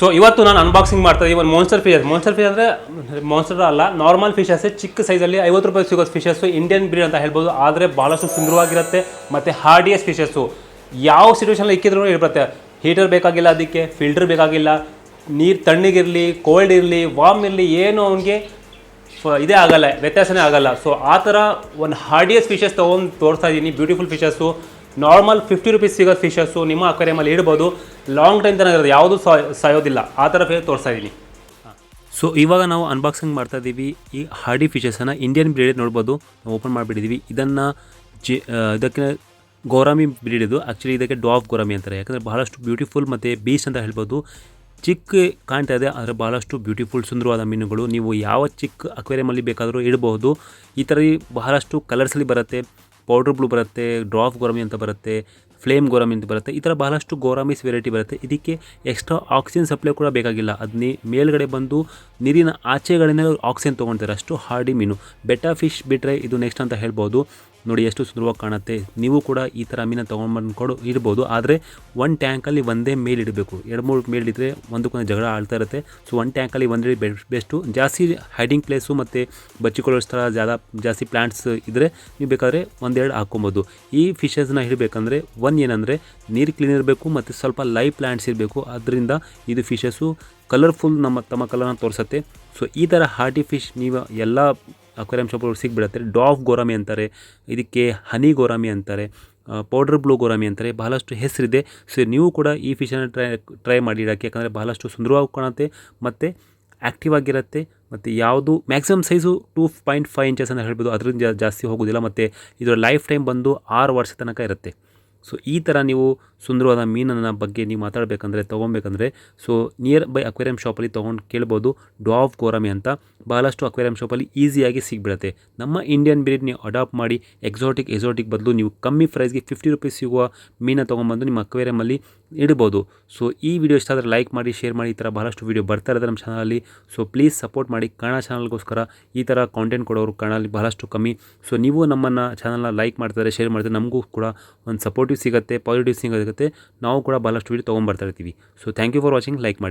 So ಇವತ್ತು ನಾನು unboxing ಮಾಡ್ತಾ ಇದ್ದೀನಿ ಒಂದು ಮಾನ್ಸ್ಟರ್ ಫಿಶಸ್ ಮಾನ್ಸ್ಟರ್ ಫಿಶ್ ಅಂದರೆ ಮಾನ್ಸ್ಟರ್ ಅಲ್ಲ ನಾರ್ಮಲ್ ಫಿಶಸ್ ಚಿಕ್ಕ ಸೈಜಲ್ಲಿ ಐವತ್ತು ರೂಪಾಯಿ ಸಿಗೋ ಫಿಶಸ್ಸು ಇಂಡಿಯನ್ ಬ್ರೀಡ್ ಅಂತ ಹೇಳ್ಬೋದು, ಆದರೆ ಭಾಳಷ್ಟು ಸುಂದರವಾಗಿರುತ್ತೆ, ಮತ್ತು ಹಾರ್ಡಿಯಸ್ ಫಿಶಸ್ಸು ಯಾವ ಸಿಚುವೇಶನಲ್ಲಿ ಇಕ್ಕಿದ್ರು ಇರುತ್ತೆ ಹೀಟರ್ ಬೇಕಾಗಿಲ್ಲ ಅದಕ್ಕೆ ಫಿಲ್ಟರ್ ಬೇಕಾಗಿಲ್ಲ, ನೀರು ತಣ್ಣಗಿರಲಿ ಕೋಲ್ಡ್ ಇರಲಿ ವಾಮ್ ಇರಲಿ, ಏನು ಅವನಿಗೆ ಇದೇ ಆಗಲ್ಲ, ವ್ಯತ್ಯಾಸನೇ ಆಗಲ್ಲ. ಸೊ ಆ ಥರ ಒಂದು ಹಾರ್ಡಿಯಸ್ ಫಿಶಸ್ ತೊಗೊಂಡು ತೋರಿಸ್ತಾ ಇದ್ದೀನಿ beautiful fishes normal fifty rupees ಸಿಗೋ ಫಿಶಸ್ಸು ನಿಮ್ಮ ಅಕ್ವೇರಿಯಮಲ್ಲಿ ಇಡ್ಬೋದು. ಲಾಂಗ್ ಟೈಮ್ ತನಕ ಇರೋದು, ಯಾವುದು ಸಾಯೋದಿಲ್ಲ. ಆ ಥರ ಫಿಶ್ ತೋರಿಸ್ತಾ ಇದ್ದೀನಿ ಸೊ ಇವಾಗ ನಾವು ಅನ್ಬಾಕ್ಸಿಂಗ್ ಮಾಡ್ತಾ ಇದ್ದೀವಿ ಈ ಹಾರ್ಡಿ ಫಿಶಸ್ಸನ್ನು ಇಂಡಿಯನ್ ಬ್ರೀಡ್ ನೋಡ್ಬೋದು. ನಾವು ಓಪನ್ ಮಾಡಿಬಿಟ್ಟಿದ್ದೀವಿ ಇದನ್ನು ಜಿ ಇದಕ್ಕೆ ಗೋರಾಮಿ ಬ್ರೀಡ್ ಇದು. ಆ್ಯಕ್ಚುಲಿ ಇದಕ್ಕೆ ಡಾಫ್ ಗೋರಾಮಿ ಅಂತಾರೆ. ಯಾಕಂದರೆ ಬಹಳಷ್ಟು ಬ್ಯೂಟಿಫುಲ್ ಮತ್ತು ಬೀಚ್ ಅಂತ ಹೇಳ್ಬೋದು. ಚಿಕ್ಕ ಕಾಣ್ತಾ ಇದೆ, ಆದರೆ ಬಹಳಷ್ಟು ಬ್ಯೂಟಿಫುಲ್ ಸುಂದರವಾದ ಮೀನುಗಳು. ನೀವು ಯಾವ ಚಿಕ್ಕ ಅಕ್ವೇರಿಯಮಲ್ಲಿ ಬೇಕಾದರೂ ಇಡಬಹುದು ಈ ಥರ ಬಹಳಷ್ಟು ಕಲರ್ಸಲ್ಲಿ ಬರುತ್ತೆ. ಪೌಡ್ರ್ ಬ್ಲೂ ಬರುತ್ತೆ ಡ್ರಾಫ್ ಗೋರಮಿ ಅಂತ ಬರುತ್ತೆ ಫ್ಲೇಮ್ ಗೋರಮಿ ಅಂತ ಬರುತ್ತೆ, ಈ ಥರ ಬಹಳಷ್ಟು ಗೋರಾಮಿಸ್ ವೆರೈಟಿ ಬರುತ್ತೆ. ಇದಕ್ಕೆ ಎಕ್ಸ್ಟ್ರಾ ಆಕ್ಸಿಜನ್ ಸಪ್ಲೈ ಕೂಡ ಬೇಕಾಗಿಲ್ಲ. ಅದನ್ನೇ ಮೇಲ್ಗಡೆ ಬಂದು ನೀರಿನ ಆಚೆಗಳಿಂದ ಆಕ್ಸಿಜನ್ ತೊಗೊಳ್ತಾರೆ ಅಷ್ಟು ಹಾರ್ಡಿ ಮೀನು. ಬೆಟ್ಟ ಫಿಶ್ ಬಿಟ್ಟರೆ ಇದು ನೆಕ್ಸ್ಟ್ ಅಂತ ಹೇಳ್ಬೋದು. ನೋಡಿ ಎಷ್ಟು ಸುಂದರವಾಗಿ ಕಾಣುತ್ತೆ. ನೀವು ಕೂಡ ಈ ಥರ ಮೀನ ತೊಗೊಂಡ್ಬಂದು ಕೊಡು, ಇಡ್ಬೋದು. ಆದರೆ ಒಂದು ಟ್ಯಾಂಕಲ್ಲಿ ಒಂದೇ ಮೇಲ್ ಇಡಬೇಕು. ಎರಡು ಮೂರು ಮೇಲ್ ಇದ್ದರೆ ಒಂದಕ್ಕೊಂದು ಜಗಳ ಆಳ್ತಾ ಇರುತ್ತೆ. ಸೊ ಒಂದು ಟ್ಯಾಂಕಲ್ಲಿ ಒಂದೇ ಬೆಸ್ಟು ಜಾಸ್ತಿ ಹೈಡಿಂಗ್ ಪ್ಲೇಸು ಮತ್ತು ಬಚ್ಚಿಕೊಳ್ಳೋ ಸ್ಥಳ ಜಾದ ಜಾಸ್ತಿ ಪ್ಲ್ಯಾಂಟ್ಸ್ ಇದ್ದರೆ ನೀವು ಬೇಕಾದರೆ ಒಂದೆರಡು ಹಾಕ್ಕೊಬೋದು. ಈ ಫಿಶಸ್ನ ಹಿಡಬೇಕಂದ್ರೆ ಒಂದು ಏನಂದರೆ ನೀರು ಕ್ಲೀನ್ ಇರಬೇಕು ಮತ್ತು ಸ್ವಲ್ಪ ಲೈವ್ ಪ್ಲ್ಯಾಂಟ್ಸ್ ಇರಬೇಕು. ಅದರಿಂದ ಇದು ಫಿಶಸ್ಸು ಕಲರ್ಫುಲ್ ನಮ್ಮ, ತಮ್ಮ ಕಲರ್ನ ತೋರಿಸುತ್ತೆ. ಸೊ ಈ ಥರ ಹಾರ್ಟಿ ಫಿಶ್ ನೀವು ಎಲ್ಲ ಅಕ್ವೇರಿಯಂ ಶಾಪ್ಗಳು ಸಿಗ್ಬಿಡುತ್ತೆ. ಡಾಫ್ ಗೋರಾಮಿ ಅಂತಾರೆ, ಇದಕ್ಕೆ ಹನಿ ಗೋರಾಮಿ ಅಂತಾರೆ ಪೌಡರ್ ಬ್ಲೂ ಗೋರಾಮಿ ಅಂತಾರೆ, ಬಹಳಷ್ಟು ಹೆಸರಿದೆ. ಸೊ ನೀವು ಕೂಡ ಈ ಫಿಶನ್ನು ಟ್ರೈ ಟ್ರೈ ಮಾಡಿ ಇಡೋಕ್ಕೆ, ಯಾಕಂದರೆ ಬಹಳಷ್ಟು ಸುಂದರವಾಗಿ ಕಾಣುತ್ತೆ, ಮತ್ತು ಆ್ಯಕ್ಟಿವ್ ಆಗಿರುತ್ತೆ, ಮತ್ತು ಯಾವುದು maximum size two point five inches ಅಂತ ಹೇಳ್ಬೋದು, ಅದರಿಂದ ಜಾಸ್ತಿ ಹೋಗೋದಿಲ್ಲ, ಮತ್ತು ಇದರ ಲೈಫ್ ಟೈಮ್ ಬಂದು ಆರು ವರ್ಷ ತನಕ ಇರುತ್ತೆ. ಸೊ ಈ ಥರ ನೀವು ಸುಂದರವಾದ ಮೀನನ್ನ ಬಗ್ಗೆ ನೀವು ಮಾತಾಡಬೇಕಂದ್ರೆ, ತೊಗೊಬೇಕಂದ್ರೆ ಸೊ ನಿಯರ್ ಬೈ ಅಕ್ವೇರಿಯಂ ಶಾಪಲ್ಲಿ ತೊಗೊಂಡು ಕೇಳ್ಬೋದು, ಡಾಫ್ ಗೋರಾಮಿ ಅಂತ. ಬಹಳಷ್ಟು ಅಕ್ವೇರಿಯಂ ಶಾಪಲ್ಲಿ ಈಸಿಯಾಗಿ ಸಿಗ್ಬಿಡುತ್ತೆ. ನಮ್ಮ ಇಂಡಿಯನ್ ಬ್ರೀಡ್ ನೀವು ಅಡಾಪ್ಟ್ ಮಾಡಿ ಎಕ್ಸಾಟಿಕ್ ಎಕ್ಸಾಟಿಕ್ ಬದಲು ನೀವು ಕಮ್ಮಿ ಪ್ರೈಸ್ಗೆ ಫಿಫ್ಟಿ ರುಪೀಸ್ ಸಿಗುವ ಮೀನ ತೊಗೊಂಬಂದು ನಿಮ್ಮ ಅಕ್ವೇರಿಯಮಲ್ಲಿ ಇಡ್ಬೋದು. ಸೊ, ಈ ವಿಡಿಯೋ ಇಷ್ಟ ಆದರೆ ಲೈಕ್ ಮಾಡಿ, ಶೇರ್ ಮಾಡಿ, ಈ ಥರ ಬಹಳಷ್ಟು ವೀಡಿಯೋ ಬರ್ತಾ ಇರೋದು ನಮ್ಮ ಚಾನಲಲ್ಲಿ. ಸೊ, ಪ್ಲೀಸ್ ಸಪೋರ್ಟ್ ಮಾಡಿ. ಕನ್ನಡ ಚಾನಲ್ಗೋಸ್ಕರ ಈ ಥರ ಕಾಂಟೆಂಟ್ ಕೊಡೋರು ಕನ್ನಡಲ್ಲಿ ಬಹಳಷ್ಟು ಕಮ್ಮಿ. ಸೊ, ನೀವು ನಮ್ಮನ್ನು ಚಾನಲ್ನ ಲೈಕ್ ಮಾಡ್ತಾರೆ ಶೇರ್ ಮಾಡ್ತಾರೆ ನಮಗೂ ಕೂಡ ಒಂದು ಸಪೋರ್ಟಿವ್ ಸಿಗುತ್ತೆ, ಪಾಸಿಟಿವ್ ಸಿಗುತ್ತೆ. ನಾವು ಕೂಡ ಬಹಳಷ್ಟು ವೀಡಿಯೋ ತೊಗೊಂಬರ್ತಾ ಇರ್ತೀವಿ. So thank you for watching like ಮಾಡಿ.